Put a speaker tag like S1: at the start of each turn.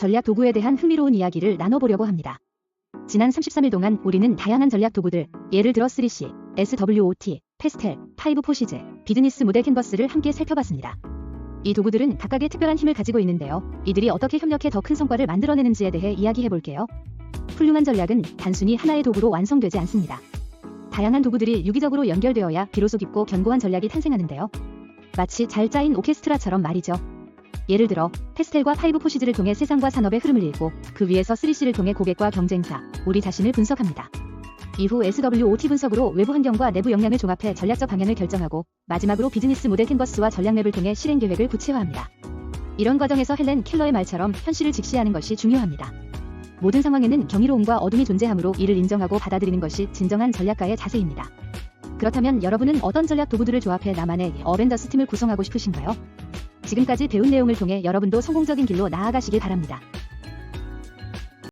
S1: 전략 도구에 대한 흥미로운 이야기를 나눠보려고 합니다. 지난 33일 동안 우리는 다양한 전략 도구들, 예를 들어 3C, SWOT, 페스텔, 5 포시즈, 비즈니스 모델 캔버스를 함께 살펴봤습니다. 이 도구들은 각각의 특별한 힘을 가지고 있는데요. 이들이 어떻게 협력해 더 큰 성과를 만들어내는지에 대해 이야기해 볼게요. 훌륭한 전략은 단순히 하나의 도구로 완성되지 않습니다. 다양한 도구들이 유기적으로 연결되어야 비로소 깊고 견고한 전략이 탄생하는데요. 마치 잘 짜인 오케스트라처럼 말이죠. 예를 들어 페스텔과 파이브 포시즈를 통해 세상과 산업의 흐름을 읽고 그 위에서 3C를 통해 고객과 경쟁사, 우리 자신을 분석합니다. 이후 SWOT 분석으로 외부 환경과 내부 역량을 종합해 전략적 방향을 결정하고 마지막으로 비즈니스 모델 캔버스와 전략맵을 통해 실행 계획을 구체화합니다. 이런 과정에서 헬렌 켈러의 말처럼 현실을 직시하는 것이 중요합니다. 모든 상황에는 경이로움과 어둠이 존재하므로 이를 인정하고 받아들이는 것이 진정한 전략가의 자세입니다. 그렇다면 여러분은 어떤 전략 도구들을 조합해 나만의 어벤져스 팀을 구성하고 싶으신가요? 지금까지 배운 내용을 통해 여러분도 성공적인 길로 나아가시길 바랍니다.